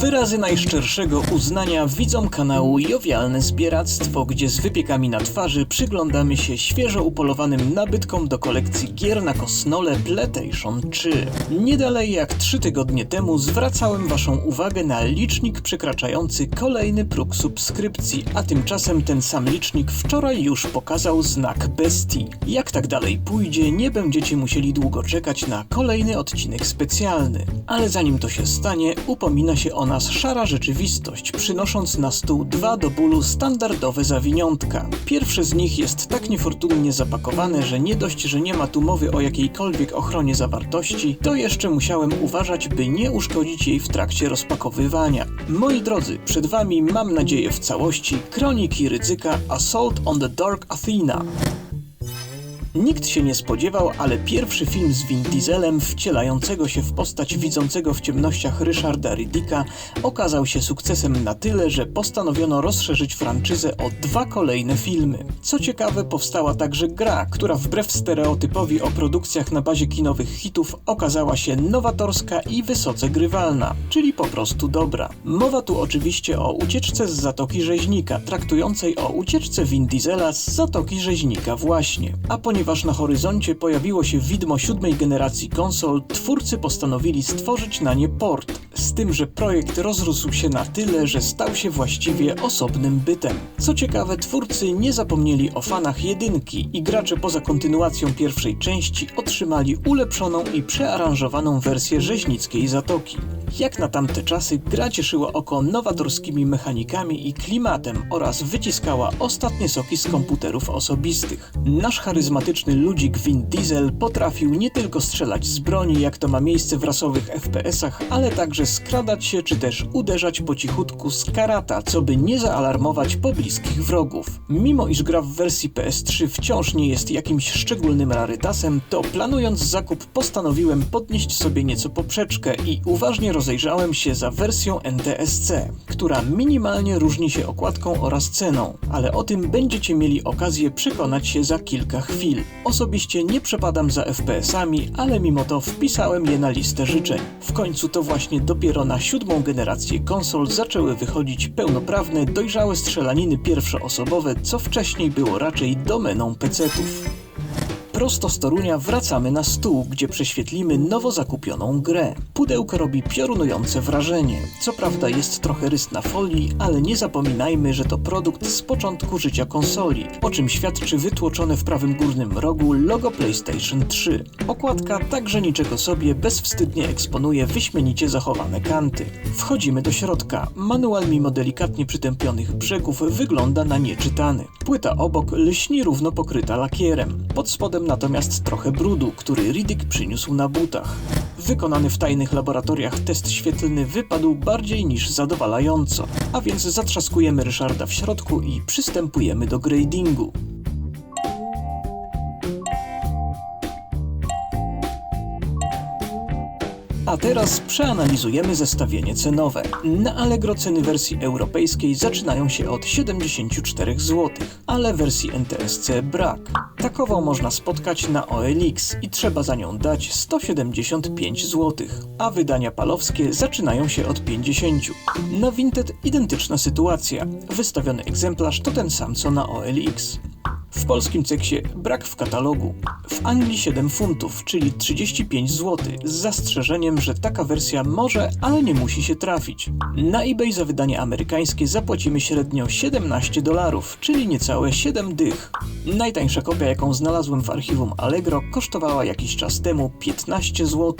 Wyrazy najszczerszego uznania widzą kanału Jowialne Zbieractwo, gdzie z wypiekami na twarzy przyglądamy się świeżo upolowanym nabytkom do kolekcji gier na kosnole PlayStation 3. Nie dalej jak trzy tygodnie temu zwracałem Waszą uwagę na licznik przekraczający kolejny próg subskrypcji, a tymczasem ten sam licznik wczoraj już pokazał znak bestii. Jak tak dalej pójdzie, nie będziecie musieli długo czekać na kolejny odcinek specjalny. Ale zanim to się stanie, upomina się o nas szara rzeczywistość, przynosząc na stół dwa do bólu standardowe zawiniątka. Pierwsze z nich jest tak niefortunnie zapakowane, że nie dość, że nie ma tu mowy o jakiejkolwiek ochronie zawartości, to jeszcze musiałem uważać, by nie uszkodzić jej w trakcie rozpakowywania. Moi drodzy, przed Wami mam nadzieję w całości Kroniki Rydzyka Assault on the Dark Athena. Nikt się nie spodziewał, ale pierwszy film z Vin Dieselem wcielającego się w postać widzącego w ciemnościach Ryszarda Riddicka okazał się sukcesem na tyle, że postanowiono rozszerzyć franczyzę o dwa kolejne filmy. Co ciekawe, powstała także gra, która wbrew stereotypowi o produkcjach na bazie kinowych hitów okazała się nowatorska i wysoce grywalna, czyli po prostu dobra. Mowa tu oczywiście o ucieczce z Zatoki Rzeźnika, traktującej o ucieczce Vin Diesela z Zatoki Rzeźnika właśnie. A ponieważ na horyzoncie pojawiło się widmo siódmej generacji konsol, twórcy postanowili stworzyć na nie port, z tym, że projekt rozrósł się na tyle, że stał się właściwie osobnym bytem. Co ciekawe, twórcy nie zapomnieli o fanach jedynki i gracze poza kontynuacją pierwszej części otrzymali ulepszoną i przearanżowaną wersję rzeźnickiej Zatoki. Jak na tamte czasy, gra cieszyła oko nowatorskimi mechanikami i klimatem oraz wyciskała ostatnie soki z komputerów osobistych. Nasz charyzmatyczny ludzik Vin Diesel potrafił nie tylko strzelać z broni, jak to ma miejsce w rasowych FPS-ach, ale także skradać się czy też uderzać po cichutku z karata, co by nie zaalarmować pobliskich wrogów. Mimo iż gra w wersji PS3 wciąż nie jest jakimś szczególnym rarytasem, to planując zakup postanowiłem podnieść sobie nieco poprzeczkę i uważnie rozejrzałem się za wersją NTSC, która minimalnie różni się okładką oraz ceną, ale o tym będziecie mieli okazję przekonać się za kilka chwil. Osobiście nie przepadam za FPS-ami, ale mimo to wpisałem je na listę życzeń. W końcu to właśnie dopiero na siódmą generację konsol zaczęły wychodzić pełnoprawne, dojrzałe strzelaniny pierwszoosobowe, co wcześniej było raczej domeną PC-ów. Prosto z Torunia wracamy na stół, gdzie prześwietlimy nowo zakupioną grę. Pudełko robi piorunujące wrażenie. Co prawda jest trochę rys na folii, ale nie zapominajmy, że to produkt z początku życia konsoli, o czym świadczy wytłoczone w prawym górnym rogu logo PlayStation 3. Okładka także niczego sobie bezwstydnie eksponuje wyśmienicie zachowane kanty. Wchodzimy do środka. Manual mimo delikatnie przytępionych brzegów wygląda na nieczytany. Płyta obok lśni równo pokryta lakierem. Pod spodem natomiast trochę brudu, który Riddick przyniósł na butach. Wykonany w tajnych laboratoriach test świetlny wypadł bardziej niż zadowalająco, a więc zatrzaskujemy Ryszarda w środku i przystępujemy do gradingu. A teraz przeanalizujemy zestawienie cenowe. Na Allegro ceny wersji europejskiej zaczynają się od 74 zł, ale wersji NTSC brak. Takową można spotkać na OLX i trzeba za nią dać 175 zł, a wydania palowskie zaczynają się od 50. Na Vinted identyczna sytuacja. Wystawiony egzemplarz to ten sam co na OLX. W polskim ceksie brak w katalogu. W Anglii 7 funtów, czyli 35 zł, z zastrzeżeniem, że taka wersja może, ale nie musi się trafić. Na eBay za wydanie amerykańskie zapłacimy średnio 17 dolarów, czyli niecałe 7 dych. Najtańsza kopia, jaką znalazłem w archiwum Allegro, kosztowała jakiś czas temu 15 zł.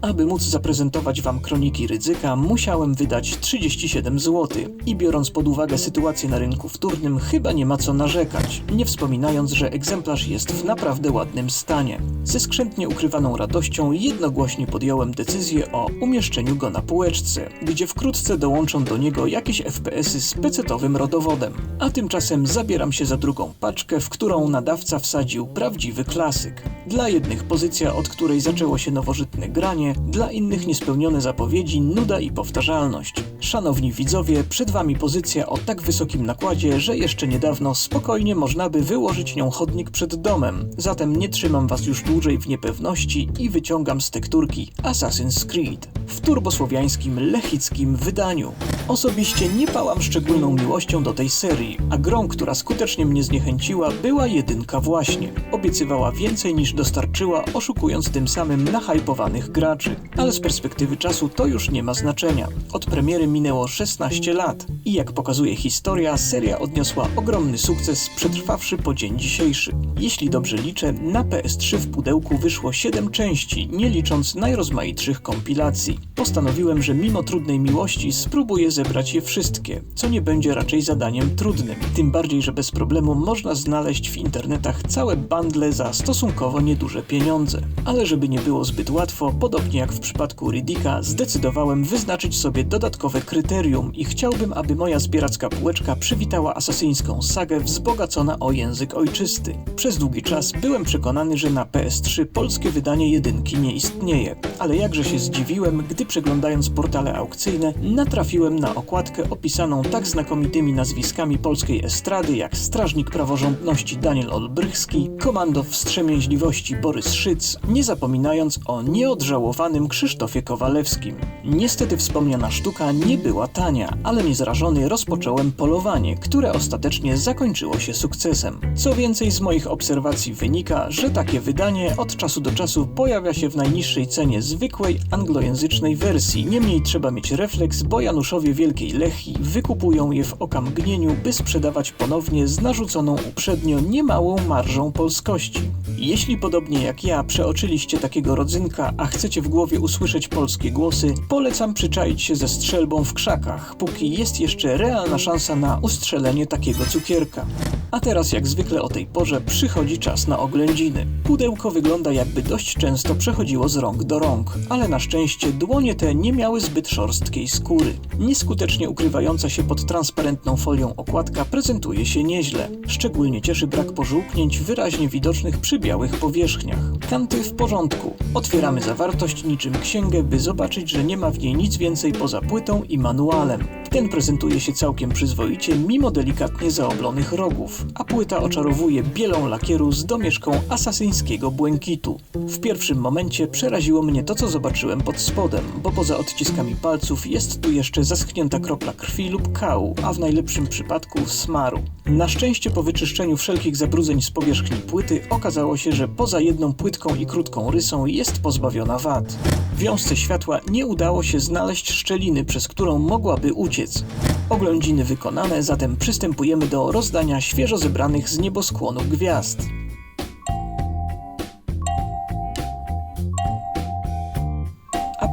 Aby móc zaprezentować Wam kroniki ryzyka, musiałem wydać 37 zł i biorąc pod uwagę sytuację na rynku wtórnym, chyba nie ma co narzekać. Nie wspominając, że egzemplarz jest w naprawdę ładnym stanie. Ze skrzętnie ukrywaną radością jednogłośnie podjąłem decyzję o umieszczeniu go na półeczce, gdzie wkrótce dołączą do niego jakieś FPS-y z pecetowym rodowodem. A tymczasem zabieram się za drugą paczkę, w którą nadawca wsadził prawdziwy klasyk. Dla jednych pozycja, od której zaczęło się nowożytne granie, dla innych niespełnione zapowiedzi, nuda i powtarzalność. Szanowni widzowie, przed Wami pozycja o tak wysokim nakładzie, że jeszcze niedawno spokojnie można by wyłapać wyłożyć nią chodnik przed domem, zatem nie trzymam was już dłużej w niepewności i wyciągam z tekturki Assassin's Creed w turbosłowiańskim, lechickim wydaniu. Osobiście nie pałam szczególną miłością do tej serii, a grą, która skutecznie mnie zniechęciła, była jedynka właśnie. Obiecywała więcej niż dostarczyła, oszukując tym samym nahypowanych graczy. Ale z perspektywy czasu to już nie ma znaczenia. Od premiery minęło 16 lat i jak pokazuje historia, seria odniosła ogromny sukces, przetrwawszy po dzień dzisiejszy. Jeśli dobrze liczę, na PS3 w pudełku wyszło 7 części, nie licząc najrozmaitszych kompilacji. Postanowiłem, że mimo trudnej miłości spróbuję zebrać je wszystkie, co nie będzie raczej zadaniem trudnym. Tym bardziej, że bez problemu można znaleźć w internetach całe bundle za stosunkowo nieduże pieniądze. Ale żeby nie było zbyt łatwo, podobnie jak w przypadku Riddicka, zdecydowałem wyznaczyć sobie dodatkowe kryterium i chciałbym, aby moja zbieracka półeczka przywitała asasyńską sagę wzbogacona o język ojczysty. Przez długi czas byłem przekonany, że na PS3 polskie wydanie jedynki nie istnieje, ale jakże się zdziwiłem, gdy przeglądając portale aukcyjne natrafiłem na okładkę opisaną tak znakomitymi nazwiskami polskiej estrady jak Strażnik Praworządności Daniel Olbrychski, Komando Wstrzemięźliwości Borys Szyc, nie zapominając o nieodżałowanym Krzysztofie Kowalewskim. Niestety wspomniana sztuka nie była tania, ale niezrażony rozpocząłem polowanie, które ostatecznie zakończyło się sukcesem. Co więcej, z moich obserwacji wynika, że takie wydanie od czasu do czasu pojawia się w najniższej cenie zwykłej anglojęzycznej wersji. Niemniej trzeba mieć refleks, bo Januszowie Wielkiej Lechi wykupują je w okamgnieniu, by sprzedawać ponownie z narzuconą uprzednio niemałą marżą polskości. Jeśli podobnie jak ja przeoczyliście takiego rodzynka, a chcecie w głowie usłyszeć polskie głosy, polecam przyczaić się ze strzelbą w krzakach, póki jest jeszcze realna szansa na ustrzelenie takiego cukierka. A teraz jak zwykle o tej porze przychodzi czas na oględziny. Pudełko wygląda jakby dość często przechodziło z rąk do rąk, ale na szczęście dłonie te nie miały zbyt szorstkiej skóry. Nieskutecznie ukrywająca się pod transparentną folią okładka prezentuje się nieźle. Szczególnie cieszy brak pożółknięć wyraźnie widocznych przy białych powierzchniach. Kanty w porządku. Otwieramy zawartość niczym księgę, by zobaczyć, że nie ma w niej nic więcej poza płytą i manualem. Ten prezentuje się całkiem przyzwoicie, mimo delikatnie zaoblonych rogów, a płyta oczarowuje bielą lakieru z domieszką asasyńskiego błękitu. W pierwszym momencie przeraziło mnie to, co zobaczyłem pod spodem, bo poza odciskami palców jest tu jeszcze zaschnięta kropla krwi lub kału, a w najlepszym przypadku smaru. Na szczęście po wyczyszczeniu wszelkich zabrudzeń z powierzchni płyty okazało się, że poza jedną płytką i krótką rysą jest pozbawiona wad. Wiązce światła nie udało się znaleźć szczeliny, przez którą mogłaby uciec. Oględziny wykonane, zatem przystępujemy do rozdania świeżo zebranych z nieboskłonu gwiazd.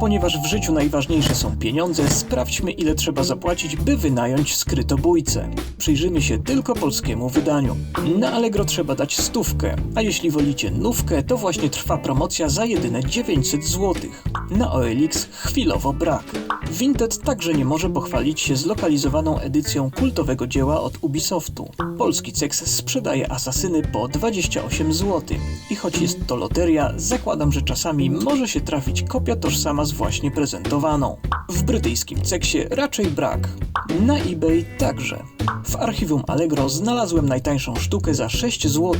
Ponieważ w życiu najważniejsze są pieniądze, sprawdźmy ile trzeba zapłacić, by wynająć skrytobójcę. Przyjrzymy się tylko polskiemu wydaniu. Na Allegro trzeba dać stówkę, a jeśli wolicie nówkę, to właśnie trwa promocja za jedyne 900 zł. Na OLX chwilowo brak. Vinted także nie może pochwalić się zlokalizowaną edycją kultowego dzieła od Ubisoftu. Polski Cex sprzedaje asasyny po 28 zł. I choć jest to loteria, zakładam, że czasami może się trafić kopia tożsama z właśnie prezentowaną. W brytyjskim Ceksie raczej brak. Na eBay także. W archiwum Allegro znalazłem najtańszą sztukę za 6 zł.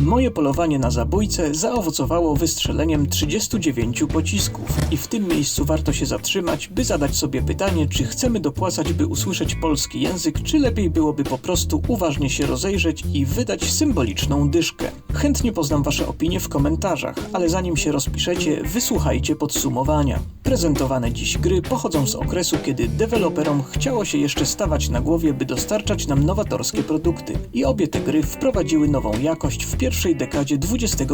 Moje polowanie na zabójcę zaowocowało wystrzeleniem 39 pocisków i w tym miejscu warto się zatrzymać, by zadać sobie pytanie, czy chcemy dopłacać, by usłyszeć polski język, czy lepiej byłoby po prostu uważnie się rozejrzeć i wydać symboliczną dyszkę. Chętnie poznam Wasze opinie w komentarzach, ale zanim się rozpiszecie, wysłuchajcie podsumowania. Prezentowane dziś gry pochodzą z okresu, kiedy deweloperom chciało się jeszcze stawać na głowie, by dostarczać nam nowatorskie produkty. I obie te gry wprowadziły nową jakość w pierwszej dekadzie XXI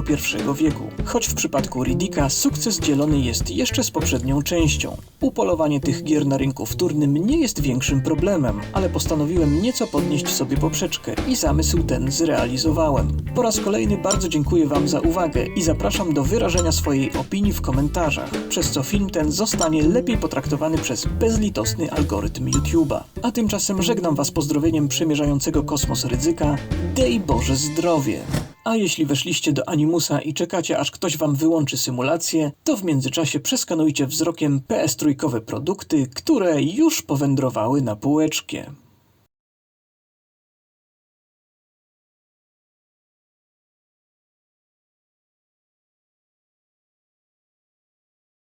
wieku. Choć w przypadku Riddicka sukces dzielony jest jeszcze z poprzednią częścią. Upolowanie tych gier na rynku wtórnym nie jest większym problemem, ale postanowiłem nieco podnieść sobie poprzeczkę i zamysł ten zrealizowałem. Po raz kolejny bardzo dziękuję Wam za uwagę i zapraszam do wyrażenia swojej opinii w komentarzach, przez co film ten zostanie lepiej potraktowany przez bezlitosny algorytm YouTube'a. A tymczasem żegnam Was pozdrowieniem przemierzającego kosmos ryzyka. Dej Boże zdrowie! A jeśli weszliście do Animusa i czekacie aż ktoś wam wyłączy symulację, to w międzyczasie przeskanujcie wzrokiem PS trójkowe produkty, które już powędrowały na półeczkę.